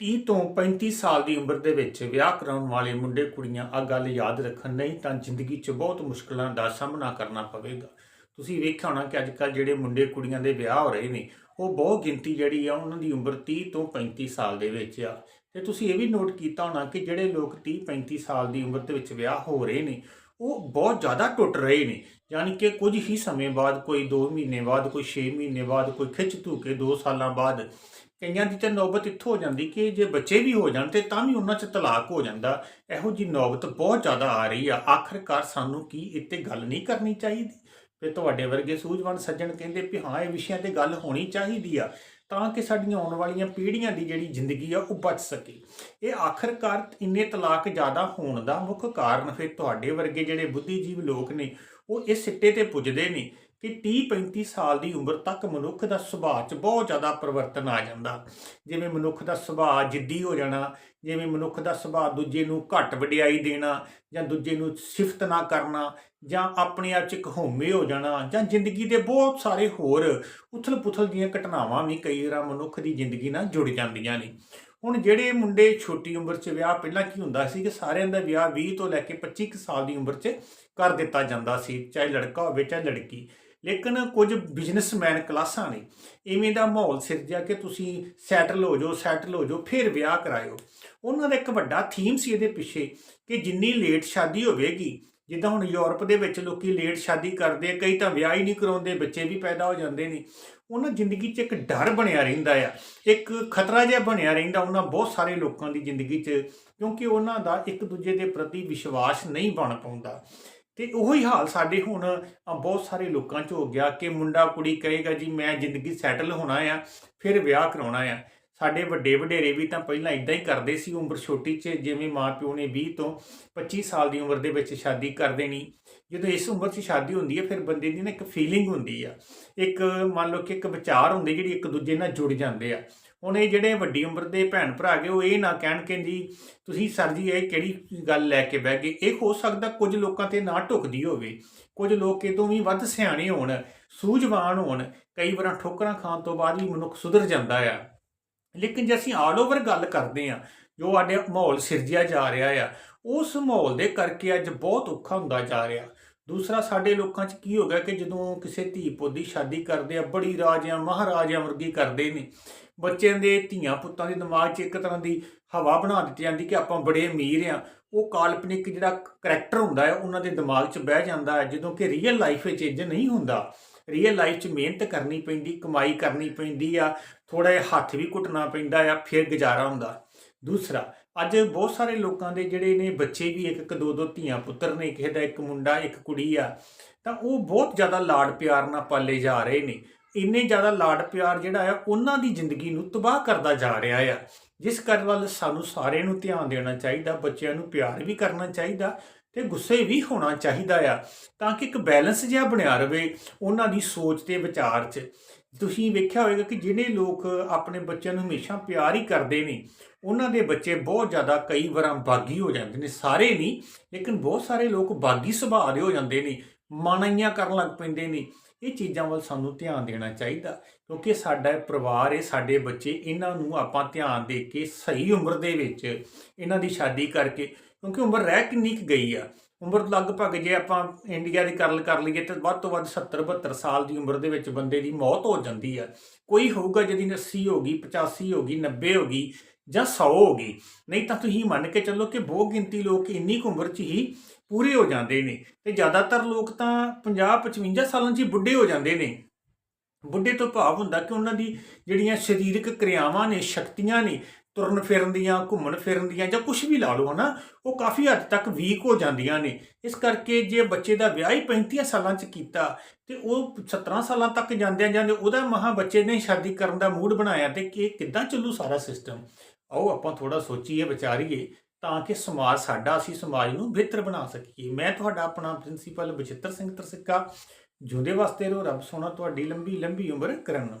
30 ਤੋਂ 35 ਸਾਲ ਦੀ ਉਮਰ ਦੇ ਵਿੱਚ ਵਿਆਹ ਕਰਾਉਣ ਵਾਲੇ ਮੁੰਡੇ ਕੁੜੀਆਂ ਆ ਗੱਲ ਯਾਦ ਰੱਖਣ ਨਹੀਂ ਤਾਂ ਜ਼ਿੰਦਗੀ 'ਚ ਬਹੁਤ ਮੁਸ਼ਕਲਾਂ ਦਾ ਸਾਹਮਣਾ ਕਰਨਾ ਪਵੇਗਾ। ਤੁਸੀਂ ਵੇਖਿਆ ਹੋਣਾ ਕਿ ਅੱਜ ਕੱਲ੍ਹ ਜਿਹੜੇ ਮੁੰਡੇ ਕੁੜੀਆਂ ਦੇ ਵਿਆਹ ਹੋ ਰਹੇ ਨੇ, ਉਹ ਬਹੁਤ ਗਿਣਤੀ ਜਿਹੜੀ ਆ, ਉਹਨਾਂ ਦੀ ਉਮਰ 30 ਤੋਂ 35 ਸਾਲ ਦੇ ਵਿੱਚ ਆ। ਤੇ ਤੁਸੀਂ ਇਹ ਵੀ ਨੋਟ ਕੀਤਾ ਹੋਣਾ ਕਿ ਜਿਹੜੇ ਲੋਕ 30 35 ਸਾਲ ਦੀ ਉਮਰ ਦੇ ਵਿੱਚ ਵਿਆਹ ਹੋ ਰਹੇ ਨੇ ਉਹ ਬਹੁਤ ਜ਼ਿਆਦਾ ਟੁੱਟ ਰਹੇ ਨੇ। ਯਾਨੀ ਕਿ ਕੁਝ ਹੀ ਸਮੇਂ ਬਾਅਦ, ਕੋਈ 2 ਮਹੀਨੇ ਬਾਅਦ, ਕੋਈ 6 ਮਹੀਨੇ ਬਾਅਦ, ਕੋਈ ਖਿੱਚ ਧੂ ਕੇ 2 ਸਾਲਾਂ ਬਾਅਦ ਕਈਆਂ ਦੀ ਤਾਂ ਨੌਬਤ ਇੱਥੋਂ ਹੋ ਜਾਂਦੀ ਕਿ ਜੇ ਬੱਚੇ ਵੀ ਹੋ ਜਾਣ ਤੇ ਤਾਂ ਵੀ ਉਹਨਾਂ 'ਚ ਤਲਾਕ ਹੋ ਜਾਂਦਾ। ਇਹੋ ਜੀ ਨੌਬਤ ਬਹੁਤ ਜ਼ਿਆਦਾ ਆ ਰਹੀ ਆ। ਆਖਰਕਾਰ ਸਾਨੂੰ ਕੀ ਇੱਥੇ ਗੱਲ ਨਹੀਂ ਕਰਨੀ ਚਾਹੀਦੀ? ਫਿਰ ਤੁਹਾਡੇ ਵਰਗੇ ਸੂਝਵਾਨ ਸੱਜਣ ਕਹਿੰਦੇ ਵੀ ਹਾਂ, ਇਹ ਵਿਸ਼ਿਆਂ ਤੇ ਗੱਲ ਹੋਣੀ ਚਾਹੀਦੀ ਆ। ਤਾਂ ਕਿ ਸਾਡੀਆਂ ਆਉਣ ਵਾਲੀਆਂ ਪੀੜ੍ਹੀਆਂ ਦੀ ਜਿਹੜੀ ਜ਼ਿੰਦਗੀ ਆ ਉਹ ਬਚ ਸਕੇ। ਇਹ ਆਖਰਕਾਰ ਇੰਨੇ ਤਲਾਕ ਜ਼ਿਆਦਾ ਹੋਣ ਦਾ ਮੁੱਖ ਕਾਰਨ ਫਿਰ ਤੁਹਾਡੇ ਵਰਗੇ ਜਿਹੜੇ ਬੁੱਧੀਜੀਵ ਲੋਕ ਨੇ, ਉਹ ਇਸ ਸਿੱਟੇ ਤੇ ਪੁੱਜਦੇ ਨੇ ਕਿ 30 35 ਸਾਲ ਦੀ ਉਮਰ ਤੱਕ ਮਨੁੱਖ ਦਾ ਸੁਭਾਅ 'ਚ ਬਹੁਤ ਜ਼ਿਆਦਾ ਪਰਿਵਰਤਨ ਆ ਜਾਂਦਾ। ਜਿਵੇਂ ਮਨੁੱਖ ਦਾ ਸੁਭਾਅ ਜਿੱਦੀ ਹੋ ਜਾਣਾ, ਜਿਵੇਂ ਮਨੁੱਖ ਦਾ ਸੁਭਾਅ ਦੂਜੇ ਨੂੰ ਘੱਟ ਵਡਿਆਈ ਦੇਣਾ ਜਾਂ ਦੂਜੇ ਨੂੰ ਸਿਫਤ ਨਾ ਕਰਨਾ ਜਾਂ ਆਪਣੇ ਆਪ 'ਚ ਇੱਕ ਹਉਮੈ ਹੋ ਜਾਣਾ ਜਾਂ ਜ਼ਿੰਦਗੀ ਦੇ ਬਹੁਤ ਸਾਰੇ ਹੋਰ ਉਥਲ-ਪੁਥਲ ਦੀਆਂ ਘਟਨਾਵਾਂ ਵੀ ਕਈ ਵਾਰ ਮਨੁੱਖ ਦੀ ਜ਼ਿੰਦਗੀ ਨਾਲ ਜੁੜ ਜਾਂਦੀਆਂ ਨੇ। ਹੁਣ ਜਿਹੜੇ ਮੁੰਡੇ ਛੋਟੀ ਉਮਰ 'ਚ ਵਿਆਹ, ਪਹਿਲਾਂ ਕੀ ਹੁੰਦਾ ਸੀ ਕਿ ਸਾਰਿਆਂ ਦਾ ਵਿਆਹ 20 ਤੋਂ ਲੈ ਕੇ 25 ਕੁ ਸਾਲ ਦੀ ਉਮਰ 'ਚ ਕਰ ਦਿੱਤਾ ਜਾਂਦਾ ਸੀ, ਚਾਹੇ ਲੜਕਾ ਹੋਵੇ, ਚਾਹੇ ਲੜਕੀ। ਲੇਕਿਨ ਕੁਝ ਬਿਜ਼ਨਸਮੈਨ ਕਲਾਸਾਂ ਨੇ, ਇਵੇਂ ਦਾ ਮਾਹੌਲ ਸਿਰਜਿਆ ਕਿ ਤੁਸੀਂ ਸੈਟਲ ਹੋ ਜਾਓ ਸੈਟਲ ਹੋ ਜਾਓ, ਫਿਰ ਵਿਆਹ ਕਰਾਇਓ। ਉਹਨਾਂ ਦਾ ਇੱਕ ਵੱਡਾ ਥੀਮ ਸੀ ਇਹਦੇ ਪਿੱਛੇ ਕਿ ਜਿੰਨੀ ਲੇਟ ਸ਼ਾਦੀ ਹੋਵੇਗੀ, ਜਿੱਦਾਂ ਹੁਣ ਯੂਰਪ ਦੇ ਵਿੱਚ ਲੋਕੀ ਲੇਟ ਸ਼ਾਦੀ ਕਰਦੇ ਕਈ ਤਾਂ ਵਿਆਹ ਹੀ ਨਹੀਂ ਕਰਾਉਂਦੇ, ਬੱਚੇ ਵੀ ਪੈਦਾ ਹੋ ਜਾਂਦੇ ਨੇ। ਉਹਨਾਂ ਜ਼ਿੰਦਗੀ 'ਚ ਇੱਕ ਡਰ ਬਣਿਆ ਰਹਿੰਦਾ ਆ, ਇੱਕ ਖਤਰਾ ਜਿਹਾ ਬਣਿਆ ਰਹਿੰਦਾ ਉਹਨਾਂ ਬਹੁਤ ਸਾਰੇ ਲੋਕਾਂ ਦੀ ਜ਼ਿੰਦਗੀ 'ਚ, ਕਿਉਂਕਿ ਉਹਨਾਂ ਦਾ ਇੱਕ ਦੂਜੇ ਦੇ ਪ੍ਰਤੀ ਵਿਸ਼ਵਾਸ ਨਹੀਂ ਬਣ ਪਾਉਂਦਾ। ਤੇ ਉਹੀ ਹਾਲ ਸਾਡੇ ਹੁਣ ਬਹੁਤ ਸਾਰੇ ਲੋਕਾਂ 'ਚ ਹੋ ਗਿਆ ਕਿ ਮੁੰਡਾ ਕੁੜੀ ਕਹੇਗਾ, ਜੀ, ਮੈਂ ਜ਼ਿੰਦਗੀ ਸੈਟਲ ਹੋਣਾ ਆ, ਫਿਰ ਵਿਆਹ ਕਰਾਉਣਾ ਆ। ਸਾਡੇ ਵੱਡੇ ਵਡੇਰੇ ਵੀ ਤਾਂ ਪਹਿਲਾਂ ਇਦਾਂ ਹੀ ਕਰਦੇ ਸੀ, ਉਮਰ ਛੋਟੀ 'ਚ ਜਿਵੇਂ ਮਾਪਿਓ ਨੇ 20 ਤੋਂ 25 ਸਾਲ ਦੀ ਉਮਰ ਦੇ ਵਿੱਚ ਸ਼ਾਦੀ ਕਰ ਦੇਣੀ। ਜਦੋਂ ਇਸ ਉਮਰ 'ਚ ਸ਼ਾਦੀ ਹੁੰਦੀ ਹੈ, ਫਿਰ ਬੰਦੇ ਦੀ ਨਾ ਇੱਕ ਫੀਲਿੰਗ ਹੁੰਦੀ ਆ। ਇੱਕ ਮੰਨ ਲਓ ਕਿ ਇੱਕ ਵਿਚਾਰ ਹੁੰਦੇ ਜਿਹੜੀ ਇੱਕ ਦੂਜੇ ਨਾਲ ਜੁੜ ਜਾਂਦੇ ਆ। ਹੁਣ ਇਹ ਜਿਹੜੇ ਵੱਡੀ ਉਮਰ ਦੇ ਭੈਣ ਭਰਾ ਗਏ ਉਹ ਇਹ ਨਾ ਕਹਿਣ ਕਿ ਜੀ, ਤੁਸੀਂ ਸਰ ਜੀ, ਇਹ ਕਿਹੜੀ ਗੱਲ ਲੈ ਕੇ ਬਹਿ ਗਏ? ਇਹ ਹੋ ਸਕਦਾ ਕੁਝ ਲੋਕਾਂ ਤੇ ਨਾ ਢੁਕਦੀ ਹੋਵੇ। ਕੁਝ ਲੋਕ ਇਹ ਤੋਂ ਵੀ ਵੱਧ ਸਿਆਣੇ ਹੋਣ, ਸੂਝਵਾਨ ਹੋਣ, ਕਈ ਵਾਰਾਂ ਠੋਕਰਾਂ ਖਾਣ ਤੋਂ ਬਾਅਦ ਵੀ ਮਨੁੱਖ ਸੁਧਰ ਜਾਂਦਾ ਆ। ਲੇਕਿਨ ਜੇ ਅਸੀਂ ਆਲ ਓਵਰ ਗੱਲ ਕਰਦੇ ਆ ਜੋ ਸਾਡੇ ਮਾਹੌਲ ਸਿਰਜਿਆ ਜਾ ਰਿਹਾ ਆ, ਉਸ ਮਾਹੌਲ ਦੇ ਕਰਕੇ ਅੱਜ ਬਹੁਤ ਔਖਾ ਹੁੰਦਾ ਜਾ ਰਿਹਾ। ਦੂਸਰਾ, ਸਾਡੇ ਲੋਕਾਂ 'ਚ ਕੀ ਹੋ ਗਿਆ ਕਿ ਜਦੋਂ ਕਿਸੇ ਧੀ ਪੁੱਤ ਦੀ ਸ਼ਾਦੀ ਕਰਦੇ ਆ, ਬੜੀ ਰਾਜਿਆਂ, ਮਹਾਰਾਜਿਆਂ ਵਰਗੀ ਕਰਦੇ ਨੇ। ਬੱਚਿਆਂ ਦੇ ਧੀਆਂ ਪੁੱਤਾਂ ਦੇ ਦਿਮਾਗ 'ਚ ਇੱਕ ਤਰ੍ਹਾਂ ਦੀ ਹਵਾ ਬਣਾ ਦਿੱਤੀ ਜਾਂਦੀ ਕਿ ਆਪਾਂ ਬੜੇ ਅਮੀਰ ਆ। ਉਹ ਕਾਲਪਨਿਕ ਜਿਹੜਾ ਕਰੈਕਟਰ ਹੁੰਦਾ ਹੈ ਉਹਨਾਂ ਦੇ ਦਿਮਾਗ 'ਚ ਬਹਿ ਜਾਂਦਾ ਹੈ, ਜਦੋਂ ਕਿ ਰੀਅਲ ਲਾਈਫ ਵਿੱਚ ਇੰਜ ਨਹੀਂ ਹੁੰਦਾ। ਰੀਅਲ ਲਾਈਫ 'ਚ ਮਿਹਨਤ ਕਰਨੀ ਪੈਂਦੀ, ਕਮਾਈ ਕਰਨੀ ਪੈਂਦੀ ਆ ਥੋੜਾ ਜਿਹਾ ਹੱਥ ਵੀ ਘੁੱਟਣਾ ਪੈਂਦਾ ਆ, ਫਿਰ ਗੁਜ਼ਾਰਾ ਹੁੰਦਾ। ਦੂਸਰਾ, ਅੱਜ ਬਹੁਤ ਸਾਰੇ ਲੋਕਾਂ ਦੇ ਜਿਹੜੇ ਨੇ ਬੱਚੇ ਵੀ ਇੱਕ ਇੱਕ, ਦੋ ਦੋ ਧੀਆਂ ਪੁੱਤਰ ਨੇ, ਕਿਸੇ ਦਾ ਇੱਕ ਮੁੰਡਾ, ਇੱਕ ਕੁੜੀ ਆ, ਤਾਂ ਉਹ ਬਹੁਤ ਜ਼ਿਆਦਾ ਲਾਡ ਪਿਆਰ ਨਾਲ ਪਾਲੇ ਜਾ ਰਹੇ ਨੇ। ਇੰਨੇ ਜ਼ਿਆਦਾ ਲਾਡ ਪਿਆਰ ਜਿਹੜਾ ਆ, ਉਹਨਾਂ ਦੀ ਜ਼ਿੰਦਗੀ ਨੂੰ ਤਬਾਹ ਕਰਦਾ ਜਾ ਰਿਹਾ ਆ। ਜਿਸ ਕਰ ਵੱਲ ਸਾਨੂੰ ਸਾਰਿਆਂ ਨੂੰ ਧਿਆਨ ਦੇਣਾ ਚਾਹੀਦਾ, ਬੱਚਿਆਂ ਨੂੰ ਪਿਆਰ ਵੀ ਕਰਨਾ ਚਾਹੀਦਾ ਤੇ ਗੁੱਸੇ ਵੀ ਹੋਣਾ ਚਾਹੀਦਾ ਆ, ਤਾਂ ਕਿ ਇੱਕ ਬੈਲੈਂਸ ਜਿਹਾ ਬਣਿਆ ਰਵੇ ਉਹਨਾਂ ਦੀ ਸੋਚ ਤੇ ਵਿਚਾਰ 'ਚ। ਤੁਸੀਂ ਵੇਖਿਆ ਹੋਵੇਗਾ ਕਿ ਜਿਹੜੇ ਲੋਕ ਆਪਣੇ ਬੱਚਿਆਂ ਨੂੰ ਹਮੇਸ਼ਾ ਪਿਆਰ ਹੀ ਕਰਦੇ ਨੇ, ਉਹਨਾਂ ਦੇ ਬੱਚੇ ਬਹੁਤ ਜ਼ਿਆਦਾ ਕਈ ਵਾਰਾਂ ਬਾਗੀ ਹੋ ਜਾਂਦੇ ਨੇ, ਸਾਰੇ ਨਹੀਂ ਲੇਕਿਨ ਬਹੁਤ ਸਾਰੇ ਲੋਕ ਬਾਗੀ ਸੁਭਾਅ ਦੇ ਹੋ ਜਾਂਦੇ ਨੇ, ਮਾਣਾਈਆਂ ਕਰਨ ਲੱਗ ਪੈਂਦੇ ਨੇ। ਇਹ ਚੀਜ਼ਾਂ ਵੱਲ ਸਾਨੂੰ ਧਿਆਨ ਦੇਣਾ ਚਾਹੀਦਾ, ਕਿਉਂਕਿ ਸਾਡਾ ਪਰਿਵਾਰ ਹੈ ਸਾਡੇ ਬੱਚੇ, ਇਹਨਾਂ ਨੂੰ ਆਪਾਂ ਧਿਆਨ ਦੇ ਕੇ ਸਹੀ ਉਮਰ ਦੇ ਵਿੱਚ ਇਹਨਾਂ ਦੀ ਸ਼ਾਦੀ ਕਰਕੇ ਕਿਉਂਕਿ ਉਮਰ ਰਹਿ ਕਿੰਨੀ ਕੁ ਗਈ ਆ। ਉਮਰ ਲਗਭਗ ਜੇ ਆਪਾਂ ਇੰਡੀਆ ਦੀ ਗੱਲ ਕਰ ਲਈਏ ਤਾਂ ਵੱਧ ਤੋਂ ਵੱਧ 70 72 ਸਾਲ ਦੀ ਉਮਰ ਦੇ ਵਿੱਚ ਬੰਦੇ ਦੀ ਮੌਤ ਹੋ ਜਾਂਦੀ ਆ। ਕੋਈ ਹੋਊਗਾ ਜਿਹਦੀ 80 ਹੋ ਗਈ 85 ਹੋ ਗਈ 90 ਹੋ ਗਈ ਜਾਂ 100 ਹੋ ਗਈ। ਨਹੀਂ ਤਾਂ ਤੁਸੀਂ ਮੰਨ ਕੇ ਚੱਲੋ ਕਿ ਬਹੁਤ ਗਿਣਤੀ ਲੋਕ ਇੰਨੀ ਕੁ ਉਮਰ 'ਚ ਹੀ ਪੂਰੇ ਹੋ ਜਾਂਦੇ ਨੇ ਤੇ ਜ਼ਿਆਦਾਤਰ ਲੋਕ ਤਾਂ 50 55 ਸਾਲਾਂ 'ਚ ਹੀ ਬੁੱਢੇ ਹੋ ਜਾਂਦੇ ਨੇ। ਬੁੱਢੇ ਤੋਂ ਭਾਵ ਹੁੰਦਾ ਕਿ ਉਹਨਾਂ ਦੀ ਜਿਹੜੀਆਂ ਸਰੀਰਕ ਕਿਰਿਆਵਾਂ ਨੇ, ਸ਼ਕਤੀਆਂ ਨੇ ਤੁਰਨ ਫਿਰਨ ਦੀਆਂ, ਘੁੰਮਣ ਫਿਰਨ ਦੀਆਂ ਜਾਂ ਕੁਝ ਵੀ ਲਾ ਲਓ, ਹਨਾ, ਉਹ ਕਾਫੀ ਹੱਦ ਤੱਕ ਵੀਕ ਹੋ ਜਾਂਦੀਆਂ ਨੇ। ਇਸ ਕਰਕੇ ਜੇ ਬੱਚੇ ਦਾ ਵਿਆਹ ਹੀ 35 ਸਾਲਾਂ 'ਚ ਕੀਤਾ ਤੇ ਉਹ 17 ਸਾਲਾਂ ਤੱਕ ਜਾਂਦਿਆਂ ਜਾਂਦੇ ਉਹਦਾ ਮਹਾ ਬੱਚੇ ਨੇ ਸ਼ਾਦੀ ਕਰਨ ਦਾ ਮੂਡ ਬਣਾਇਆ ਤੇ ਕਿ ਕਿੱਦਾਂ ਚੱਲੂ ਸਾਰਾ ਸਿਸਟਮ ਆਓ ਆਪਾਂ ਥੋੜਾ ਸੋਚੀਏ, ਵਿਚਾਰੀਏ ਤਾਂ ਕਿ ਸਮਾਜ ਸਾਡਾ, ਅਸੀਂ ਸਮਾਜ ਨੂੰ ਬਿਹਤਰ ਬਣਾ ਸਕੀਏ। ਮੈਂ ਤੁਹਾਡਾ ਆਪਣਾ ਪ੍ਰਿੰਸੀਪਲ ਬਚਿੱਤਰ ਸਿੰਘ ਤਰਸਿੱਕਾ, ਜਿਉਂਦੇ ਵਾਸਤੇ ਰਹੋ, ਰੱਬ ਸੋਨਾ ਤੁਹਾਡੀ ਲੰਬੀ ਲੰਬੀ ਉਮਰ ਕਰਨ।